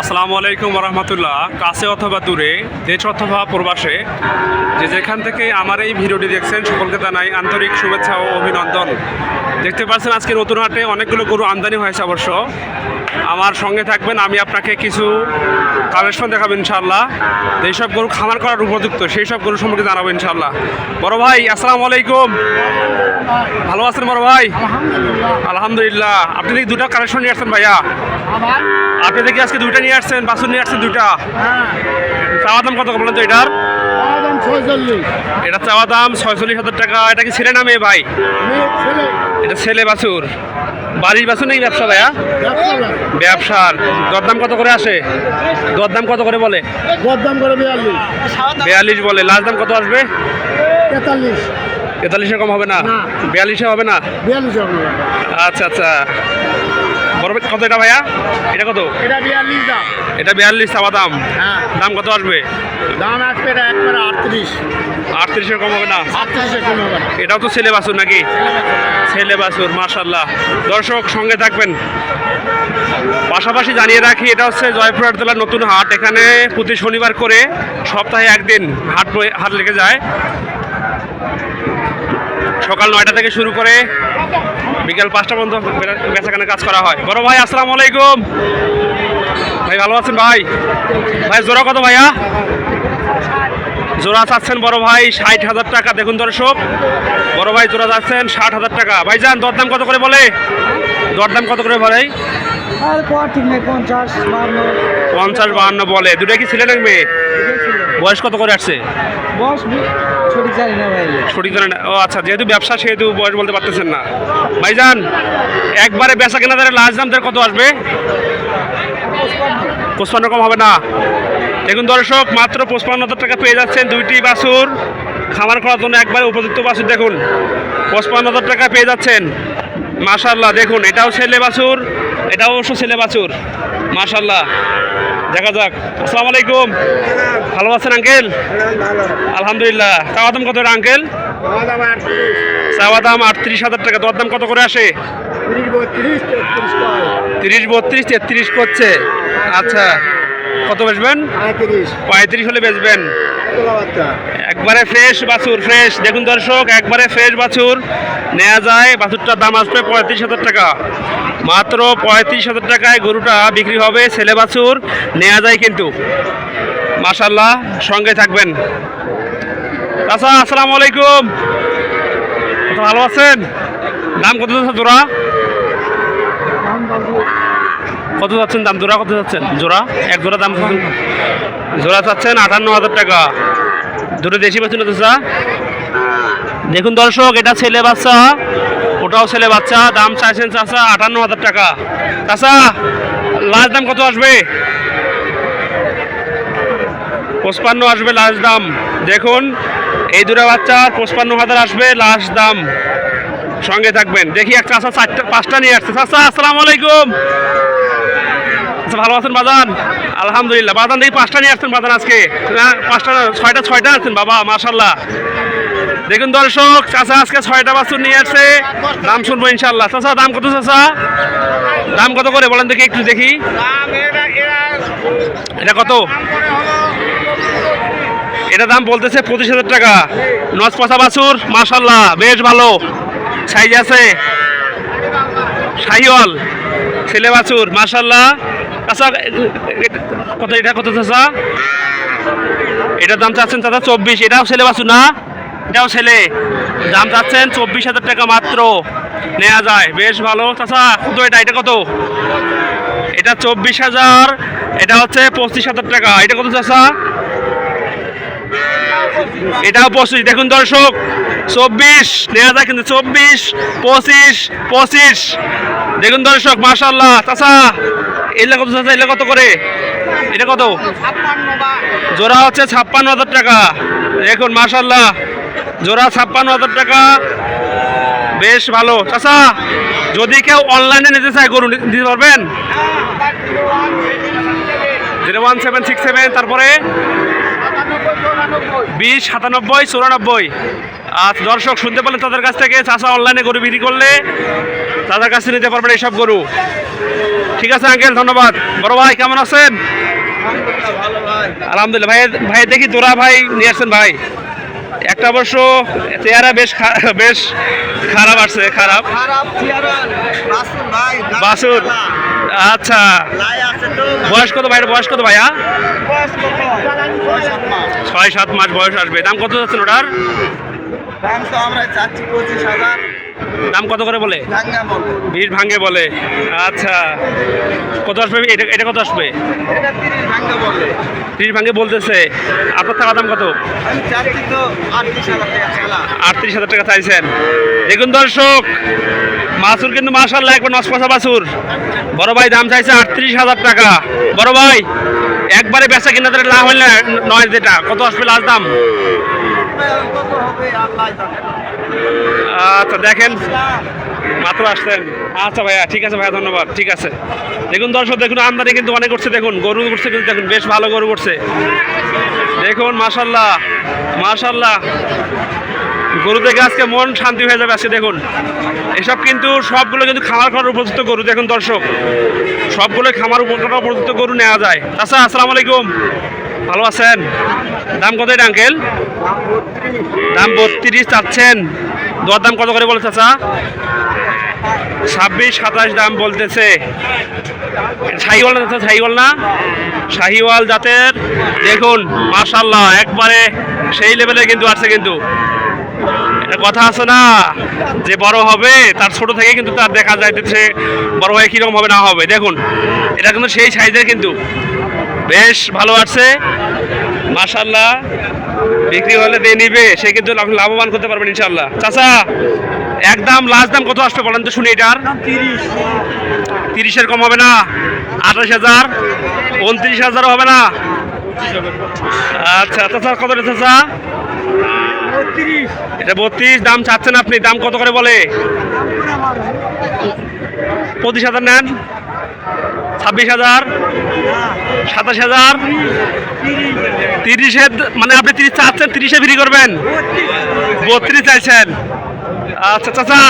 আসসালামু আলাইকুম রহমতুল্লাহ কাছে অথবা দূরে, দেশ অথবা প্রবাসে, যে যেখান থেকে আমার এই ভিডিওটি দেখছেন, সকলকে জানাই আন্তরিক শুভেচ্ছা ও অভিনন্দন। দেখতে পাচ্ছেন আজকে নতুন হাটে অনেকগুলো গরু আমদানি হয়েছে অবশ্য। আমার সঙ্গে থাকবেন, আমি আপনাকে কিছু কালেকশন দেখাবো ইনশাল্লাহ যেসব গরু খামার করার উপযুক্ত সেই সব গরু সম্পর্কে জানাব ইনশাল্লাহ বড় ভাই আসসালামু আলাইকুম। ভালো আছেন বড় ভাই? আলহামদুলিল্লাহ। আপনি দেখি দুটো কালেকশন নিয়ে আসছেন ভাইয়া? আপনি দেখি আজকে দুইটা নিয়ে আসছেন বাসন নিয়ে আসছেন দুইটা। চাওয়া দাম কত বলেন তো এটার? এটা চাওয়া দাম ছয়চল্লিশ হাজার টাকা। এটা কি ছেলে না মেয়ে ভাই? এটা ছেলে বাছুর। বাড়ির এই ব্যবসা ভাইয়া? ব্যবসার। দরদাম কত করে আসে? দরদাম কত করে বলে? বেয়াল্লিশ করে বিয়াল্লিশ। বিয়াল্লিশ বলে। লাস্ট দাম কত আসবে? তেতাল্লিশ। তেতাল্লিশে কম হবে না? না। বিয়াল্লিশে হবে না? বিয়াল্লিশ হবে আচ্ছা আচ্ছা। কত এটা ভাইয়া? এটা কত? এটা বিয়াল্লিশ দাম। এটা বিয়াল্লিশ চাওয়া দাম। হ্যাঁ। দাম কত আসবে? দাম আসবে এটা একবারে আটত্রিশ। আটত্রিশের কম হবে না? আটত্রিশে কোনো হবে না। এটাও তো ছেলে বাছুর নাকি? ছেলে বাছুর মার্শাল্লাহ দর্শক সঙ্গে থাকবেন। পাশাপাশি জানিয়ে রাখি এটা হচ্ছে জয়পুরহাট জেলার নতুন হাট। এখানে প্রতি শনিবার করে সপ্তাহে একদিন হাট হাট লেগে যায়। সকাল নয়টা থেকে শুরু করে বিকেল পাঁচটা পর্যন্ত বেচা- বেচাকেনা কাজ করা হয়। বড় ভাই আসসালাম আলাইকুম। ভাই ভালো আছেন ভাই? ভাই জোড়া কত ভাইয়া? জোড়া চাচ্ছেন বড় ভাই ষাট হাজার টাকা। দেখুন দর্শক বড় ভাই জোড়া চাচ্ছেন ষাট হাজার টাকা। ভাইজান দরদাম কত করে বলে? দরদাম কত করে নেই পঞ্চাশ বাহান্ন বলে। দুটো কি ছেলে নাকি মেয়ে? বয়স কত করে আসছে? সঠিক জানি না ভাই। সঠিক জানেন না। ও আচ্ছা যেহেতু ব্যবসা সেহেতু বয়স বলতে পারতেছেন না। ভাইজান একবারে বেচা কেনা দ্বারা লাস্ট দাম কত আসবে? পঁচপান্ন কম হবে না। দেখুন দর্শক মাত্র পঁচপান্ন হাজার টাকা পেয়ে যাচ্ছেন দুইটি বাছুর। খামার করার জন্য একবারে উপযুক্ত বাছুর দেখুন। পঁচপান্ন হাজার টাকা পেয়ে যাচ্ছেন। মাশাল্লাহ দেখুন এটাও ছেলে বাছুর এটাও অবশ্য ছেলে বাছুর। মাশাল্লাহ দেখা যাক। আসসালামু আলাইকুম। ভালো আছেন আঙ্কেল? আলহামদুলিল্লাহ। চাওয়া দাম কত আঙ্কেল? চাওয়া দাম আটত্রিশ হাজার টাকা। দর দাম কত করে আসে? তিরিশ বত্রিশ তেত্রিশ করছে। আচ্ছা। কত বেচবেন? পঁয়ত্রিশ। হলে বেচবেন। একবারে ফ্রেশ বাছুর ফ্রেশ। দেখুন দর্শক একবারে ফ্রেশ বাছুর। নেওয়া যায় বাছুরটার দাম আসবে পঁয়ত্রিশ হাজার টাকা। মাত্র পঁয়ত্রিশ হাজার টাকায় গরুটা বিক্রি হবে ছেলে বাছুর। নেওয়া যায় কিন্তু। মাশাল্লাহ সঙ্গে থাকবেন। আচ্ছা আসসালামু আলাইকুম। ভালো আছেন? দাম কত জোড়া? কত যাচ্ছেন দাম? জোড়া কত যাচ্ছেন? জোড়া? এক জোড়া দাম? জোড়া চাচ্ছেন আটান্ন হাজার টাকা। দুটো দেশি বাচ্চা না চাচা দেখুন দর্শক, এটা ছেলে বাচ্চা। ওটাও ছেলে বাচ্চা। দাম চাইছেন চাচা আটান্ন হাজার টাকা। চাচা, লাস্ট দাম কত আসবে? পঁচপান্ন আসবে লাস্ট দাম। দেখুন, এই দুটো বাচ্চার পঁচপান্ন হাজার আসবে লাস্ট দাম। সঙ্গে থাকবেন। দেখি এক চাষা চারটা, পাঁচটা নিয়ে আসছে। চাষা আসসালামু আলাইকুম। আচ্ছা ভালো আছেন বাজান? আলহামদুলিল্লাহ। বাজান, দেখি পাঁচটা নিয়ে আসছেন বাজান আজকে। না, পাঁচটা ছয়টা ছয়টা আছেন বাবা মাশাল্লাহ দেখুন দর্শক চাষা আজকে ছয়টা বাছুর নিয়ে আসছে। দাম শুনব ইনশাল্লাহ চাষা দাম কত চাষা দাম কত করে বলেন দেখি, একটু দেখি। এটা কত? এটা দাম বলতেছে পঁচিশ হাজার টাকা। নচ পচা বাছুর মাশাল্লাহ বেশ ভালো। সাইজ আছে? শাহিওয়াল ছেলে বাছুর মাশাল্লাহ আচ্ছা কত, এটা কত চাচা? এটার দাম চাচ্ছেন চাচা চব্বিশ, এটাও ছেলে বাছুর না? এটাও ছেলে। দাম চাচ্ছেন চব্বিশ হাজার টাকা মাত্র। নেওয়া যায়, বেশ ভালো চাচা। কত এটা? এটা কত? এটা চব্বিশ হাজার, এটা হচ্ছে পঁচিশ হাজার টাকা। এটা কত চাচা? এটাও পঁচিশ দেখুন দর্শক চব্বিশ নেওয়া যায় কিন্তু চব্বিশ পঁচিশ পঁচিশ। দেখুন দর্শক মাশাল্লাহ চাচা এলে কত চাচা এলে কত করে। এটা কত? জোড়া হচ্ছে ছাপ্পান্ন হাজার টাকা। দেখুন মাশাল্লাহ জোড়া ছাপ্পান্ন হাজার টাকা। বেশ ভালো। চাচা যদি কেউ অনলাইনে নিতে চায় গরু দিতে পারবেন? Zero one seven six seven তারপরে? বিশ সাতানব্বই চুরানব্বই। আর দর্শক শুনতে পেলেন তাদের কাছ থেকে চাষা অনলাইনে গরু বিক্রি করলে দাদার কাছে নিতে পারবেন এইসব গরু। ঠিক আছে আঙ্কেল ধন্যবাদ। বড় ভাই কেমন আছেন? আলহামদুলিল্লাহ ভাই ভাই দেখি তোরা ভাই নিয়ে আসছেন ভাই। একটা অবশ্য চেহারা বেশ বেশ খারাপ আসছে খারাপ। বাসুর আচ্ছা। বয়স কত ভাইয়ের বয়স কত ভাইয়া ছয় সাত মাস বয়স আসবে। দাম কত যাচ্ছেন ওটার দাম তো আমরা চাচ্ছি পঁচিশ হাজার। দাম কত করে বলে? বলব ভাঙ্গে বলে। আচ্ছা কত আসবে? এটা এটা কত আসবে? তিরিশ ভাঙ্গা বলতেছে। আপনার থাকা দাম কত? আটত্রিশ হাজার টাকা চাইছেন। দেখুন দর্শক মাসুর কিন্তু মাসাল্লাহ একবার নসপাশা বাসুর বড় ভাই দাম চাইছে আটত্রিশ হাজার টাকা। বড় ভাই একবারে বেচা কিনা লাভ হইলে নয় যেটা। কত আসবে লাস্ট দাম? আচ্ছা দেখেন। মাত্র আসছেন। আচ্ছা ভাইয়া, ঠিক আছে ভাইয়া, ধন্যবাদ। ঠিক আছে। দেখুন দর্শক, দেখুন, আমদানি কিন্তু অনেক করছে, দেখুন। গরু করছে কিন্তু, দেখুন, বেশ ভালো গরু করছে দেখুন মাশাল্লাহ মাশাল্লাহ গরু দেখে আজকে মন শান্তি হয়ে যাবে, আজকে দেখুন। এসব কিন্তু সবগুলো কিন্তু খামার খাওয়ার উপযুক্ত গরু, দেখুন দর্শক। সবগুলো খামার উপযুক্ত গরু নেওয়া যায়। আচ্ছা আসসালামু আলাইকুম। ভালো আছেন? দাম কত আঙ্কেল? দাম বত্রিশ চাচ্ছেন। দর দাম কত করে বলে চাচা? ছাব্বিশ সাতাশ দাম বলতেছে। শাহিওয়াল না শাহিওয়াল না? শাহিওয়াল জাতের, দেখুন মাশাল্লাহ একবারে সেই লেভেলে কিন্তু আছে কিন্তু। কথা আছে না যে বড় হবে তার ছোট থেকে কিন্তু তার দেখা যায় যে সে বড় হয়ে কীরকম হবে না হবে। দেখুন এটা কিন্তু সেই সাইজের কিন্তু। বেশ ভালো আছে। মাশাল্লাহ বিক্রি হলে দিয়ে নিবে সে কিন্তু আপনি লাভবান করতে পারবেন ইনশাল্লাহ চাচা একদম লাস্ট দাম কত আসবে বলেন তো শুনি এটার? তিরিশের কম হবে না। আঠাশ হাজার উনত্রিশ হাজারও হবে না। আচ্ছা চাচা কত চাচা? এটা বত্রিশ, দাম চাচ্ছেন আপনি, দাম কত করে বলে? পঁচিশ হাজার নেন। ছাব্বিশ হাজার। সাতাশ হাজার। তিরিশে মানে আপনি তিরিশ চাচ্ছেন, তিরিশে বিক্রি করবেন। বত্রিশ চাইছেন। আচ্ছা চাচা,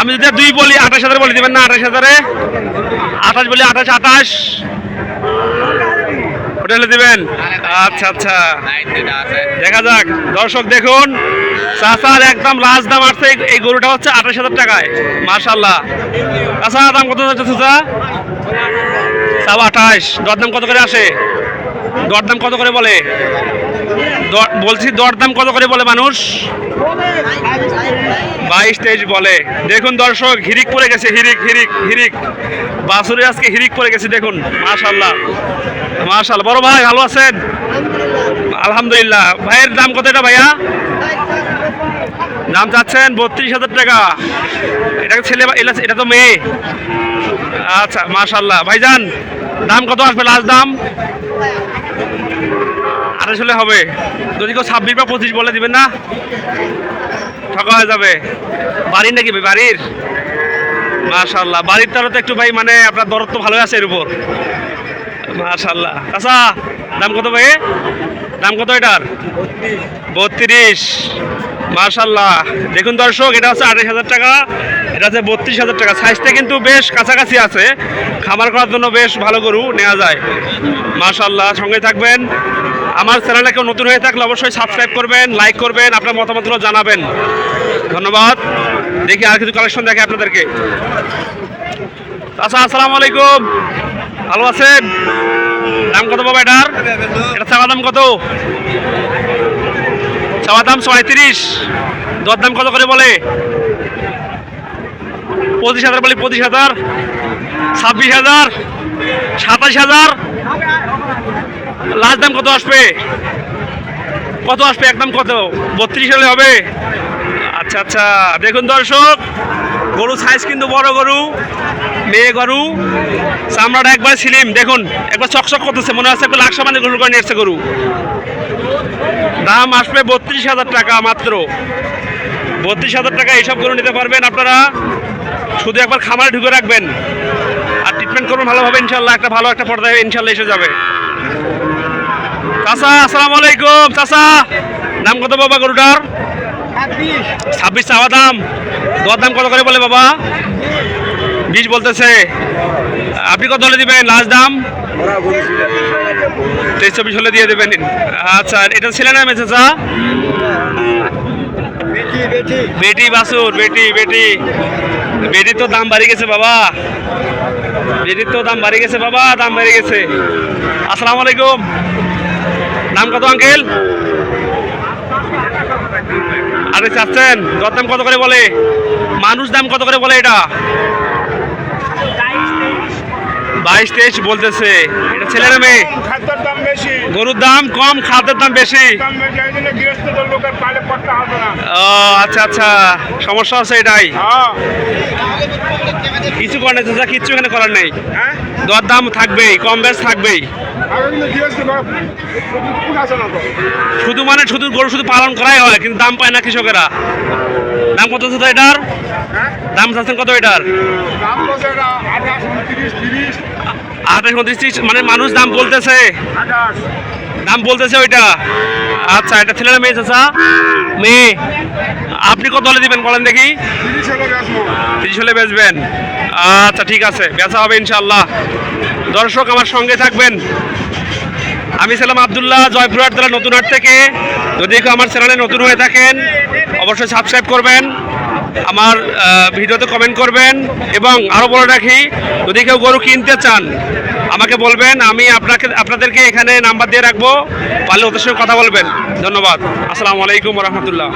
আমি যদি দুই বলি, আঠাশ হাজার বলি দেবেন না, আঠাশ হাজারে? আঠাশ বলি আঠাশ আঠাশ। ওটা হলে দেবেন? আচ্ছা আচ্ছা। দেখা যাক। দর্শক, দেখুন। চাচার একদম লাস্ট দাম আসছে। এই- গরুটা হচ্ছে আঠাশ হাজার টাকায়। মার্শাল্লাহ চাচা, দাম কত যাচ্ছে চাচা? তাও আঠাশ। দরদাম কত করে আসে? দরদাম কত করে বলে? বলছি দরদাম কত করে বলে মানুষ? বাইশ তেইশ বলে। দেখুন দর্শক, হিরিক পড়ে গেছে, হিরিক হিরিক হিরিক। বাসুরে আজকে হিরিক পড়ে গেছে, দেখুন। মাশাল্লাহ মাশাল্লাহ বড় ভাই, ভালো আছেন? আলহামদুলিল্লাহ। ভাইয়ের দাম কত এটা ভাইয়া? দাম চাচ্ছেন বত্রিশ হাজার টাকা। এটা ছেলে এটা তো মেয়ে। আচ্ছা মাশাল্লাহ ভাইজান, দাম কত আসবে লাস্ট দাম? আঠাশ হলে হবে। যদি কেউ ছাব্বিশ বা পঁচিশ বলে দিবেন না, ঠকা হয়ে যাবে। বাড়ির নাকি ভাই? বাড়ির? মাশাল্লাহ বাড়ির তারা তো একটু ভাই মানে আপনার দরদ তো ভালোই আছে এর উপর। মাশাল্লাহ আচ্ছা দাম কত ভাই? দাম কত এটার? বত্রিশ। মাশাল্লাহ দেখুন দর্শক, এটা হচ্ছে আঠাশ হাজার টাকা, এটা হচ্ছে বত্রিশ হাজার টাকা। সাইজটা কিন্তু বেশ কাছাকাছি আছে। খামার করার জন্য বেশ ভালো গরু নেওয়া যায়। মাশাল্লাহ সঙ্গে থাকবেন। আমার চ্যানেলে কেউ নতুন হয়ে থাকলে অবশ্যই সাবস্ক্রাইব করবেন লাইক করবেন, আপনার মতামতগুলো জানাবেন। ধন্যবাদ। দেখি আর কিছু কালেকশন দেখে আপনাদেরকে। আচ্ছা আসসালামু আলাইকুম। ভালো আছেন? দাম কত বাবা এটার? এটা চাওয়া দাম কত? চাওয়া দাম ছয়ত্রিশ দর দাম কত করে বলে? পঁচিশ হাজার বলি পঁচিশ হাজার, ছাব্বিশ হাজার, সাতাশ হাজার। লাস্ট দাম কত আসবে? কত আসবে? একদম কত? বত্রিশ হলে হবে। আচ্ছা আচ্ছা। দেখুন দর্শক, গরু সাইজ কিন্তু বড় গরু, মেয়ে গরু, চামড়াটা একবার সিলিম দেখুন, একবার চকচক করতেছে, মনে হচ্ছে একবার লাকসা মানে গরু করে নিয়ে এসছে গরু। দাম আসবে বত্রিশ হাজার টাকা মাত্র। বত্রিশ হাজার টাকা এইসব গরু নিতে পারবেন আপনারা। শুধু একবার খামারে ঢুকে রাখবেন। আর ট্রিটমেন্ট করবেন ভালোভাবে, ইনশাল্লাহ। একটা ভালো একটা পর্দায় ইনশাল্লাহ এসে যাবে। চাচা, আসসালামু আলাইকুম, চাচা। দাম কত বাবা গরুটার? ছাব্বিশ, চাওয়া দাম। দর দাম কত করে বলে বাবা? বিশ বলতেছে। আপনি কত হলে দিবেন? লাস্ট দাম? তেইশ, চব্বিশ হলে দিয়ে দেবেন। আচ্ছা এটা ছেলে না মেয়ে চাচা? বেটি বাসুর বেটি বেটি। বেটির তো দাম বাড়ি গেছে বাবা। বেটির তো দাম বাড়ি গেছে বাবা, দাম বেড়ে গেছে। আসসালামু আলাইকুম। দাম কত আঙ্কেল? আরে চাচ্ছেন দর দাম কত করে বলে? মানুষ দাম কত করে বলে এটা? বাইশ তেইশ বলতেছে। এটা ছেলে না মেয়ে? খাদ্যের দাম বেশি। গরুর দাম কম খাদ্যের দাম বেশি। ও আচ্ছা আচ্ছা। সমস্যা আছে এটাই। হ্যাঁ। কিছু করার নেই কিচ্ছু এখানে করার নেই। হ্যাঁ? দর দাম থাকবেই কম বেশ থাকবেই। আছে শুধু মানে শুধু গরু শুধু পালন করাই হয় কিন্তু দাম পায় না কৃষকেরা। দাম কত চাচা এটার? হ্যাঁ? দাম চাচ্ছেন কত এটার? আঠাশ উনত্রিশ তিরিশ। ত্রিশ, মানে মানুষ দাম বলতেছে। দাম বলতেছে ওইটা। আচ্ছা এটা ছেলে না মেয়ে চাচা? মেয়ে। আপনি কত হলে দিবেন বলেন দেখি। তিরিশ হলে বেচবেন। আচ্ছা ঠিক আছে বেচা হবে ইনশাল্লাহ দর্শক আমার সঙ্গে থাকবেন। আমি ছিলাম আবদুল্লাহ জয়পুরহাট জেলা নতুনহাট থেকে। যদি কেউ আমার চ্যানেলে নতুন হয়ে থাকেন, অবশ্যই সাবস্ক্রাইব করবেন, আমার ভিডিওতে কমেন্ট করবেন, এবং আরও বলে রাখি, যদি কেউ গরু কিনতে চান, আমাকে বলবেন, আমি আপনাকে, আপনাদেরকে এখানে নাম্বার দিয়ে রাখব, পারলে ওদের সঙ্গে কথা বলবেন। ধন্যবাদ। আসসালামু আলাইকুম রহমতুল্লাহ।